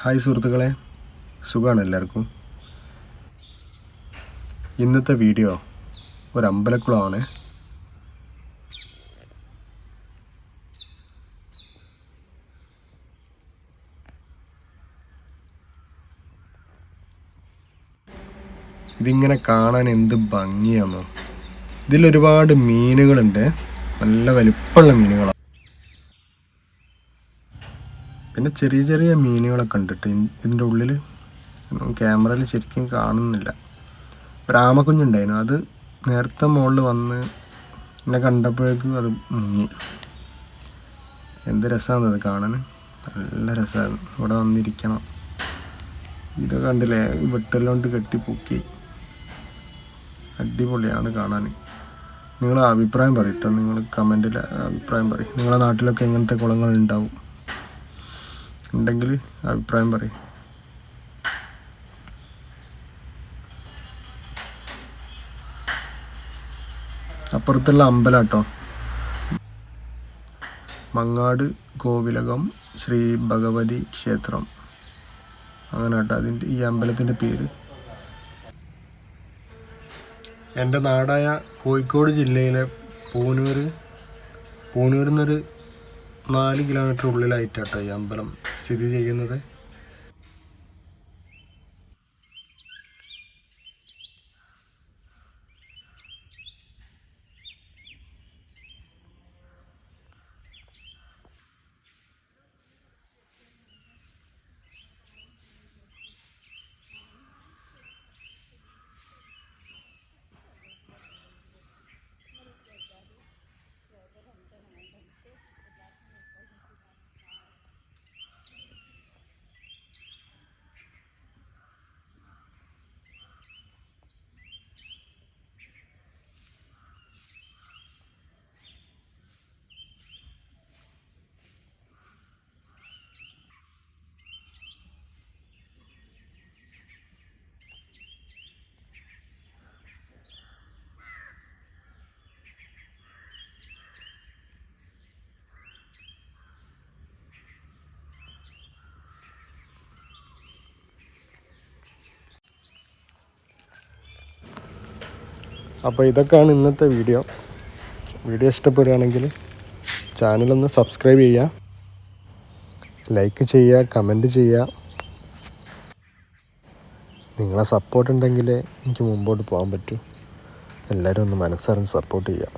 Hi സുഹൃത്തുക്കളെ. സുഖമാണ് എല്ലാവർക്കും. ഇന്നത്തെ വീഡിയോ ഒരു അമ്പലക്കുളമാണ് ഇതിങ്ങനെ കാണാൻ എന്ത് ഭംഗിയാണോ ഇതിലൊരുപാട് മീനുകളുണ്ട്. നല്ല വലുപ്പമുള്ള മീനുകളാണ് പിന്നെ ചെറിയ ചെറിയ മീനുകളൊക്കെ കണ്ടിട്ട് കേട്ടോ. ഇതിന്റെ ഉള്ളിൽ ക്യാമറയിൽ ശരിക്കും കാണുന്നില്ല. രാമക്കുഞ്ഞുണ്ടായിരുന്നു അത് നേരത്തെ മുകളിൽ വന്ന് എന്നെ കണ്ടപ്പോഴേക്കും അത് മുങ്ങി. എന്ത് രസമാണ് അത് കാണാൻ നല്ല രസമാണ് ഇവിടെ വന്നിരിക്കണം. ഇത് കണ്ടില്ലേ? വെട്ടെല്ലോണ്ട് കെട്ടി പൊക്കി. അടിപൊളിയാണ് കാണാൻ നിങ്ങൾ അഭിപ്രായം പറയട്ടോ നിങ്ങൾ കമന്റിൽ അഭിപ്രായം പറയും. നിങ്ങളുടെ നാട്ടിലൊക്കെ എങ്ങനത്തെ കുളങ്ങൾ ഉണ്ടാവും ഉണ്ടെങ്കിൽ അഭിപ്രായം പറയും. അപ്പുറത്തുള്ള അമ്പലാട്ടോ? മങ്ങാട് കോവിലകം ശ്രീ ഭഗവതി ക്ഷേത്രം. അങ്ങനെ കേട്ടോ അതിന്റെ ഈ അമ്പലത്തിന്റെ പേര്. എന്റെ നാടായ കോഴിക്കോട് ജില്ലയിലെ പൂനൂർ പൂനൂരിൽ നാല് കിലോമീറ്റർ ഉള്ളിലായിട്ടാട്ടോ ഈ അമ്പലം സ്ഥിതി ചെയ്യുന്നത്. അപ്പോൾ ഇതൊക്കെയാണ് ഇന്നത്തെ വീഡിയോ. വീഡിയോ ഇഷ്ടപ്പെടുകയാണെങ്കിൽ ചാനലൊന്ന് സബ്സ്ക്രൈബ് ചെയ്യുക. ലൈക്ക് ചെയ്യുക കമന്റ് ചെയ്യുക. നിങ്ങളെ സപ്പോർട്ട് ഉണ്ടെങ്കിലേ എനിക്ക് മുമ്പോട്ട് പോകാൻ പറ്റൂ. എല്ലാവരും ഒന്ന് മനസ്സറിഞ്ഞ് സപ്പോർട്ട് ചെയ്യുക.